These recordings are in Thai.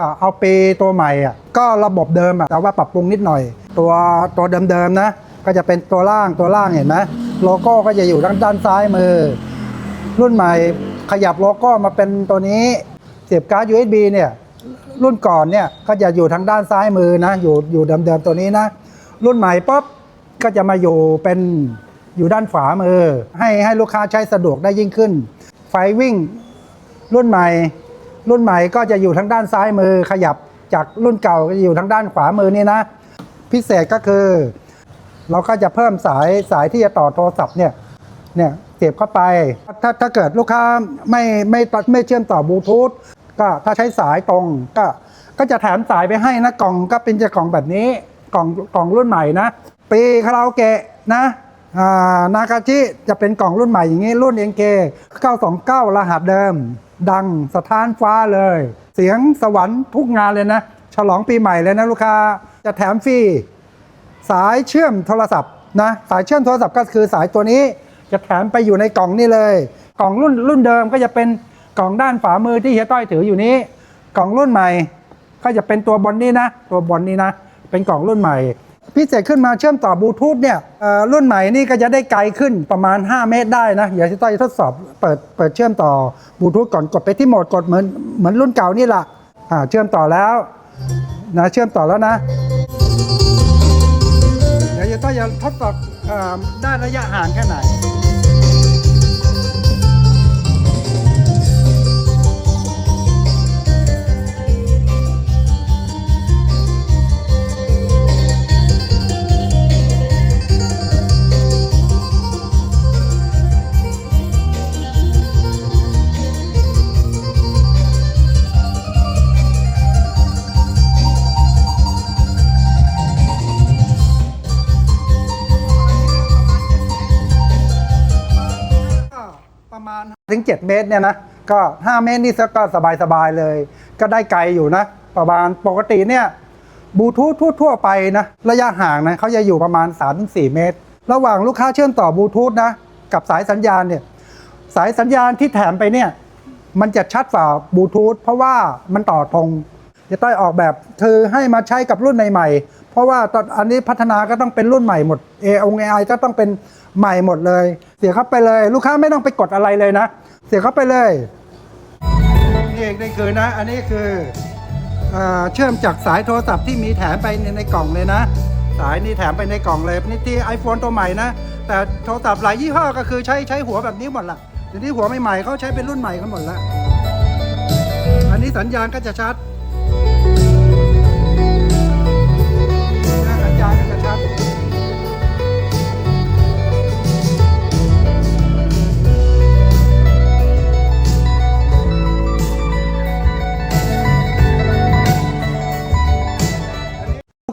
อ่าเอาปีตัวใหม่อะก็ระบบเดิมอะแต่ว่าปรับปรุงนิดหน่อย ตัวตัวเดิมๆนะ ก็จะเป็นตัวล่างตัวล่างเห็นไหมโลโก้ก็จะอยู่ทางด้านซ้ายมือ รุ่นใหม่ขยับโลโก้มาเป็นตัวนี้เสียบการ์ด USB เนี่ยรุ่นก่อนเนี่ยก็จะอยู่ทางด้านซ้ายมือนะ อยู่อยู่เดิมๆตัวนี้นะ รุ่นใหม่ป๊บก็จะมาอยู่เป็นอยู่ด้านขวามือ ให้ให้ลูกค้าใช้สะดวกได้ยิ่งขึ้น ไฟวิ่งรุ่นใหม่ รุ่นใหม่ก็จะอยู่ทางด้านซ้ายมือขยับจากรุ่นเก่าก็จะอยู่ทางด้านขวามือนี่นะ พิเศษก็คือ เราก็จะเพิ่มสายสายที่จะต่อโทรศัพท์เนี่ยเนี่ยเสียบเข้าไป ถ้าถ้าเกิดลูกค้าไม่ไม่ตัดไม่เชื่อมต่อบลูทูธก็ถ้าใช้สายตรงก็ก็จะแถมสายไปให้นะกล่องก็เป็นจะกล่องแบบนี้กล่องกล่องรุ่นใหม่นะ ปีคาราโอเกะนะนากาจิจะเป็นกล่องรุ่นใหม่อย่างนี้รุ่น NK 929รหัสเดิม ดังสถานฟ้าเลย เสียงสวรรค์ทุกงานเลยนะ ฉลองปีใหม่เลยนะลูกค้า จะแถมฟรีสายเชื่อมโทรศัพท์นะสายเชื่อมโทรศัพท์ก็คือสายตัวนี้ จะแถมไปอยู่ในกล่องนี่เลย กล่องรุ่นรุ่นเดิมก็จะเป็นกล่องด้านฝามือที่เฮียต้อยถืออยู่นี้ กล่องรุ่นใหม่ ก็จะเป็นตัวบนนี้นะ ตัวบนนี้นะ เป็นกล่องรุ่นใหม่ พิเศษขึ้นมาเชื่อมต่อบลูทูธเนี่ยรุ่นใหม่นี่ก็จะได้ไกลขึ้นประมาณ 5 เมตรได้นะ เดี๋ยวที่ต้อยทดสอบเปิดเปิดเชื่อมต่อบลูทูธก่อนกดไปที่โหมดกดเหมือนเหมือนรุ่นเก่านี่แหละอ่าเชื่อมต่อแล้วนะเชื่อมต่อแล้วนะ เดี๋ยวจะต้องจะทดสอบเอ่อด้านระยะห่างแค่ไหน มาณถึง 7 เมตรเนี่ยนะก็ 5 เมตรนี่ก็สบายๆเลย ก็ได้ไกลอยู่นะ ประมาณปกติเนี่ยบลูทูธทั่วๆไปนะระยะห่างนะเขาจะอยู่ประมาณ 3-4 เมตร ระหว่างลูกค้าเชื่อมต่อบลูทูธนะกับสายสัญญาณเนี่ยสายสัญญาณที่แถมไปเนี่ยมันจะชัดฝ่าบลูทูธเพราะว่ามันต่อตรงจะต้อยออกแบบเธอให้มาใช้กับรุ่นใหม่ๆ ราะว่าตอนอันนี้พัฒนาก็ต้องเป็นรุ่นใหม่หมด A อง AI ก็ต้องเป็นใหม่หมดเลย เสียเข้าไปเลย ลูกค้าไม่ต้องไปกดอะไรเลยนะ เสียเข้าไปเลยนี่เองนี่คือนะ อันนี้คือเชื่อมจากสายโทรศัพท์ที่มีแถมไปในกล่องเลยนะ สายนี่แถมไปในกล่องเลยนี่ที่ iPhone ตัวใหม่นะแต่โทรศัพท์หลายยี่ห้อก็คือใช้ใช้หัวแบบนี้หมดละเดี๋ยวนี้หัวใหม่ๆเขาใช้เป็นรุ่นใหม่กันหมดละอันนี้สัญญาณก็จะชัด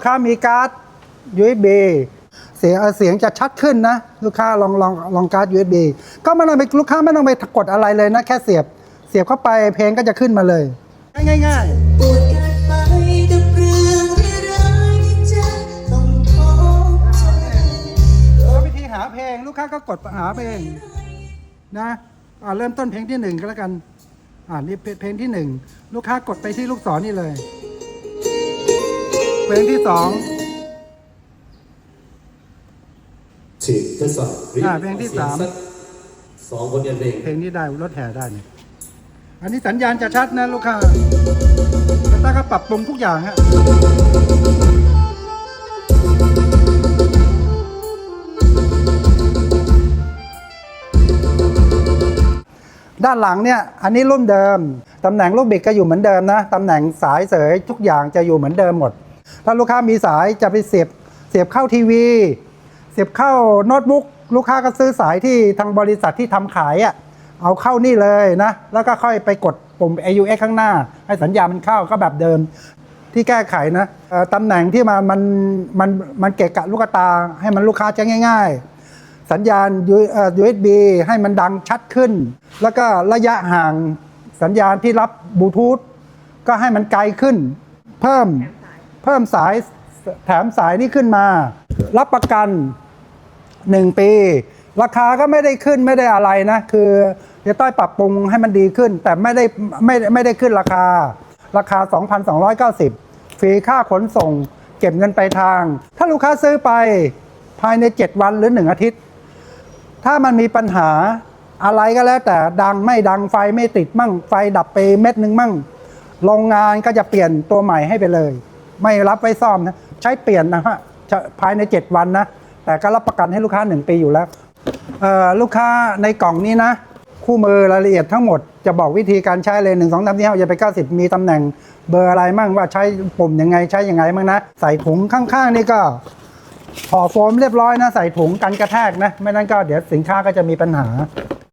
ค้ามีการ์ด USB เสียงเอ่อเสียงจะชัดขึ้นนะ ลูกค้าลองลองลองการ์ด USB ก็ไม่ต้องไปลูกค้าไม่ต้องไปกดอะไรเลยนะ แค่เสียบ เสียบเข้าไปเพลงก็จะขึ้นมาเลย ง่ายปวดเกินไปกับเรื่องร้ายๆที่จะต้องพบเจอๆแล้ววิธีหาเพลงลูกค้าก็กดหาเพลงนะอ่าเริ่มต้นเพลงที่หนึ่งก็แล้วกัน อ่านี่เพลงที่หนึ่งลูกค้ากดไปที่ลูกศรนี่เลย เพลงที่สองฉีดทดสอบอ่าเพลงที่สามสองคนเดียวเพลงเพลงนี้ได้รถแห่ได้เนี่ยอันนี้สัญญาณจะชัดนะลูกค้าแต่ต้าก็ปรับปรุงทุกอย่างฮะด้านหลังเนี่ย อันนี้รุ่นเดิม ตำแหน่งลูกบิดก็อยู่เหมือนเดิมนะ ตำแหน่งสายเสยทุกอย่างจะอยู่เหมือนเดิมหมด ถ้าลูกค้ามีสายจะไปเสียบเสียบเข้าทีวี เสียบเข้าโน้ตบุ๊กลูกค้าก็ซื้อสายที่ทางบริษัทที่ทำขายอะ่ะเอาเข้านี่เลยนะ แล้วก็ค่อยไปกดปุ่ม AUX ข้างหน้า ให้สัญญาณมันเข้าก็แบบเดิม ที่แก้ไขนะตำแหน่งที่มันมันมันมันเกะกะลูกตา ให้มันลูกค้าใช้ง่าย ๆ สัญญาณ USB ให้มันดังชัดขึ้น แล้วก็ระยะห่างสัญญาณที่รับบลูทูธก็ให้มันไกลขึ้น เพิ่ม เพิ่มสายแถมสายนี้ขึ้นมา รับประกัน 1 ปี ราคาก็ไม่ได้ขึ้นไม่ได้อะไรนะ คือจะต้อยปรับปรุงให้มันดีขึ้น แต่ไม่ได้ไม่ไม่ได้ขึ้นราคา ราคา 2,290 ฟรีค่าขนส่ง เก็บเงินไปลายทาง ถ้าลูกค้าซื้อไปภายใน 7 วันหรือ 1 อาทิตย์ ถ้ามันมีปัญหาอะไรก็แล้วแต่ดังไม่ดังไฟไม่ติดมั่งไฟดับไปเม็ดหนึ่งมั่งโรงงานก็จะเปลี่ยนตัวใหม่ให้ไปเลย ไม่รับไว้ซ่อมนะใช้เปลี่ยนนะฮะภายใน 7 วันนะ แต่ก็รับประกันให้ลูกค้า 1 ปีอยู่แล้วลูกค้าในกล่องนี้นะ คู่มือรายละเอียดทั้งหมดจะบอกวิธีการใช้เลยหนึ่งสองสามสี่ห้าจะไปเก้าสิบมีตำแหน่งเบอร์อะไรมั่งว่าใช้ปุ่มยังไงใช้ยังไงมั่งนะ ใส่ถุงข้างๆนี่ก็ห่อโฟมเรียบร้อยนะ ใส่ถุงกันกระแทกนะ ไม่นั้นก็เดี๋ยวสินค้าก็จะมีปัญหา